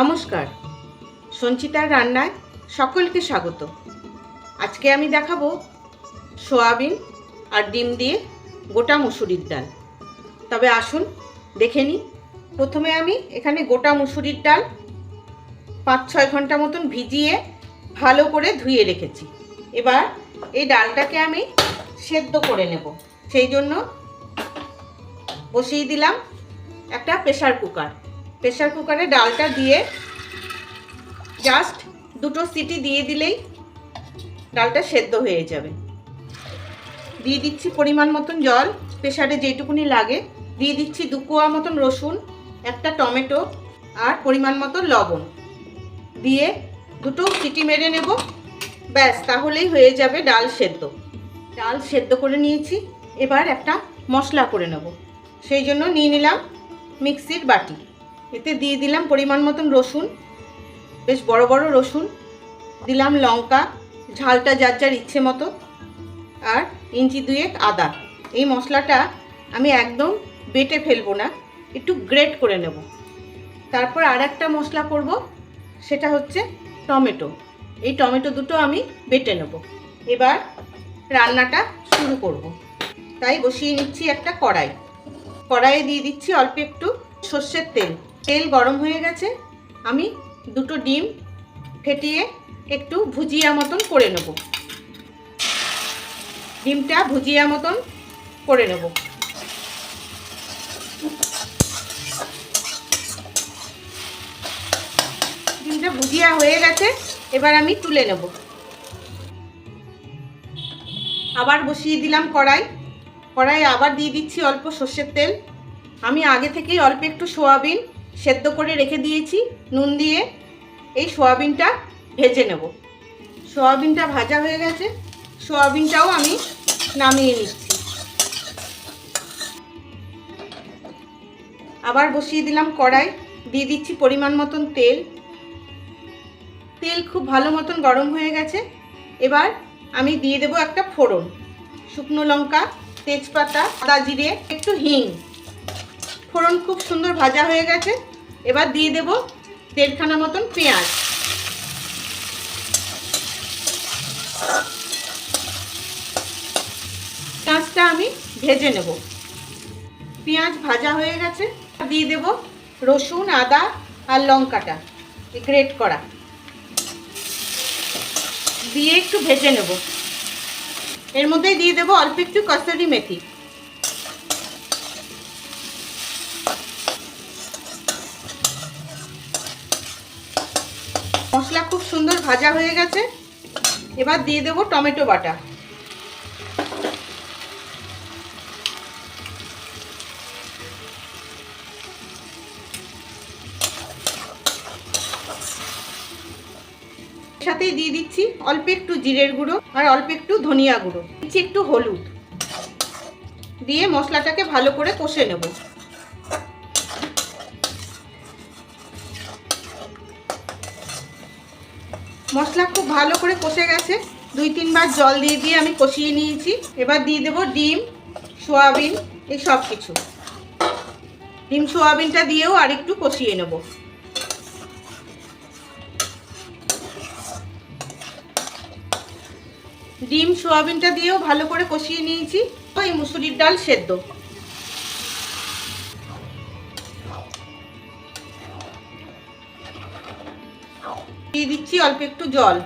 নমস্কার। সঞ্চিতার রান্নায় সকলকে স্বাগত। আজকে আমি দেখাবো সোয়াবিন আর ডিম দিয়ে গোটা মুসুরির ডাল। তবে আসুন, দেখে নিই। প্রথমে আমি এখানে গোটা মুসুরির ডাল পাঁচ ছয় ঘণ্টা মতন ভিজিয়ে ভালো করে ধুয়ে রেখেছি। এবার এই ডালটাকে আমি সেদ্ধ করে নেব। সেই জন্য বসিয়ে দিলাম একটা প্রেশার কুকার। প্রেসার কুকারে ডালটা দিয়ে জাস্ট দুটো সিটি দিয়ে দিলেই ডালটা সেদ্ধ হয়ে যাবে। দিয়ে দিচ্ছি পরিমাণ মতন জল প্রেশারে যেটুকুনি লাগে। দিয়ে দিচ্ছি দু কোয়া মতন রসুন, একটা টমেটো আর পরিমাণ মতো লবণ। দিয়ে দুটো সিটি মেরে নেব। ব্যাস, তাহলেই হয়ে যাবে ডাল সেদ্ধ। ডাল সেদ্ধ করে নিয়েছি। এবার একটা মশলা করে নেব। সেই জন্য নিয়ে নিলাম মিক্সির বাটি। এতে দিয়ে দিলাম পরিমাণ মতন রসুন, বেশ বড় বড় রসুন, দিলাম লঙ্কা, ঝালটা যার যার ইচ্ছে মতো, আর ইঞ্চি দুয়েক আদা। এই মশলাটা আমি একদম বেটে ফেলব না, একটু গ্রেট করে নেব। তারপর আর একটা মশলা করব, সেটা হচ্ছে টমেটো। এই টমেটো দুটো আমি বেটে নেব। এবার রান্নাটা শুরু করব। তাই বসিয়ে নিচ্ছি একটা কড়াই। কড়াইয়ে দিয়ে দিচ্ছি অল্প একটু সর্ষের তেল। তেল গরম হয়ে গেছে, আমি দুটো ডিম ফেটিয়ে একটু ভুজিয়া মতন করে নেব। ডিমটা ভুজিয়া মতন করে নেব। ডিমটা ভুজিয়া হয়ে গেছে, এবার আমি তুলে নেব। আবার বসিয়ে দিলাম কড়াই। কড়াই আবার দিয়ে দিচ্ছি অল্প সর্ষের তেল। আমি আগে থেকেই অল্প একটু সোয়াবিন সেদ্ধ করে রেখে দিয়েছি, নুন দিয়ে এই সোয়াবিনটা ভেজে নেব। সোয়াবিনটা ভাজা হয়ে গেছে, সোয়াবিনটাও আমি নামিয়ে নিচ্ছি। আবার বসিয়ে দিলাম কড়াই, দিয়ে দিচ্ছি পরিমাণ মতন তেল। তেল খুব ভালো মতন গরম হয়ে গেছে, এবার আমি দিয়ে দেবো একটা ফোড়ন, শুকনো লঙ্কা, তেজপাতা, আদা জিরে, একটু হিং। ফোড়ন খুব সুন্দর ভাজা হয়ে গেছে এবার দিয়ে দেব দেড়খানা মতন পেঁয়াজ। পেঁয়াজটা আমি ভেজে নেব। পেঁয়াজ ভাজা হয়ে গেছে। দিয়ে দেব রসুন, আদা আর লঙ্কাটা, গ্রেট করা। দিয়ে একটু ভেজে নেব। এর মধ্যে দিয়ে দেবো অল্প একটু কসুরি মেথি। মশলা খুব সুন্দর ভাজা হয়ে গেছে। এবার দিয়ে দেবো টমেটো বাটা। সাথেই দিয়ে দিচ্ছি অল্প একটু জিরের গুঁড়ো আর অল্প একটু ধনিয়া গুঁড়ো। দিচ্ছি একটু হলুদ। দিয়ে মশলাটাকে ভালো করে কষে নেব। মশলা খুব ভালো করে কষে গেছে। দুই, তিনবার জল দিয়ে দিয়ে আমি কষিয়ে নিয়েছি। এবার দিয়ে দেবো ডিম, সোয়াবিন, এই সব কিছু। ডিম, সোয়াবিনটা দিয়েও আর একটু কষিয়ে নেব। ডিম, সোয়াবিনটা দিয়েও ভালো করে কষিয়ে নিয়েছি। ওই মুসুরির ডাল সেদ্ধ। দিয়ে দিচ্ছি অল্প একটু জল।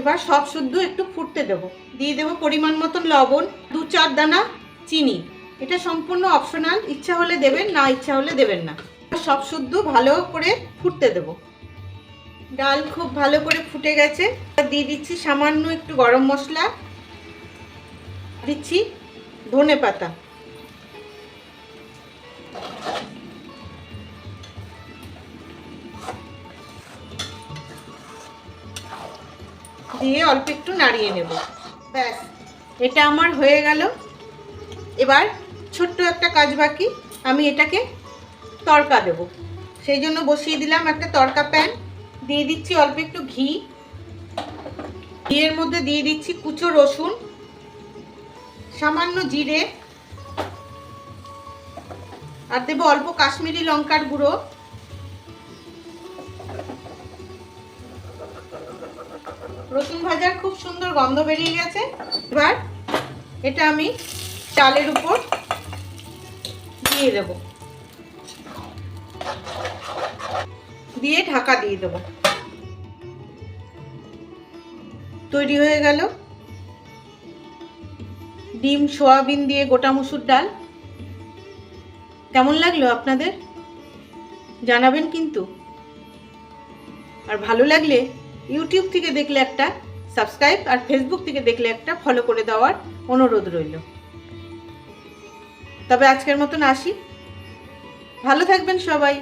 এবার সব শুদ্ধ একটু ফুটতে দেব। দিয়ে দেবো পরিমাণ মতন লবণ, দু চার দানা চিনি। এটা সম্পূর্ণ অপশনাল ইচ্ছা হলে দেবেন, না ইচ্ছা হলে দেবেন না। সব শুদ্ধ ভালো করে ফুটতে দেব। ডাল খুব ভালো করে ফুটে গেছে। দিয়ে দিচ্ছি সামান্য একটু গরম মশলা। দিচ্ছি ধনে পাতা। দিয়ে অল্প একটু নাড়িয়ে নেব। ব্যাস, এটা আমার হয়ে গেল। এবার ছোট্ট একটা কাজ বাকি, আমি এটাকে তড়কা দেব। সেই জন্য বসিয়ে দিলাম একটা তড়কা প্যান। দিয়ে দিচ্ছি অল্প একটু ঘি। ঘিয়ের মধ্যে দিয়ে দিচ্ছি কুচো রসুন। সামান্য জিরে। আর দেবো অল্প কাশ্মীরি লঙ্কার গুঁড়ো। রসুন ভাজার খুব সুন্দর গন্ধ বেরিয়ে গেছে। এবার এটা আমি চালের উপর দিয়ে দেব। দিয়ে ঢাকা দিয়ে দেব। তৈরি হয়ে গেল। ডিম, সোয়াবিন দিয়ে গোটা মুসুর ডাল। কেমন লাগল আপনাদের? জানাবেন কিন্তু। আর ভালো লাগলে ইউটিউব থেকে দেখলে একটা সাবস্ক্রাইব, আর ফেসবুক থেকে দেখলে একটা ফলো করে দেওয়ার অনুরোধ রইল। তবে আজকের মতন আসি। ভালো থাকবেন সবাই।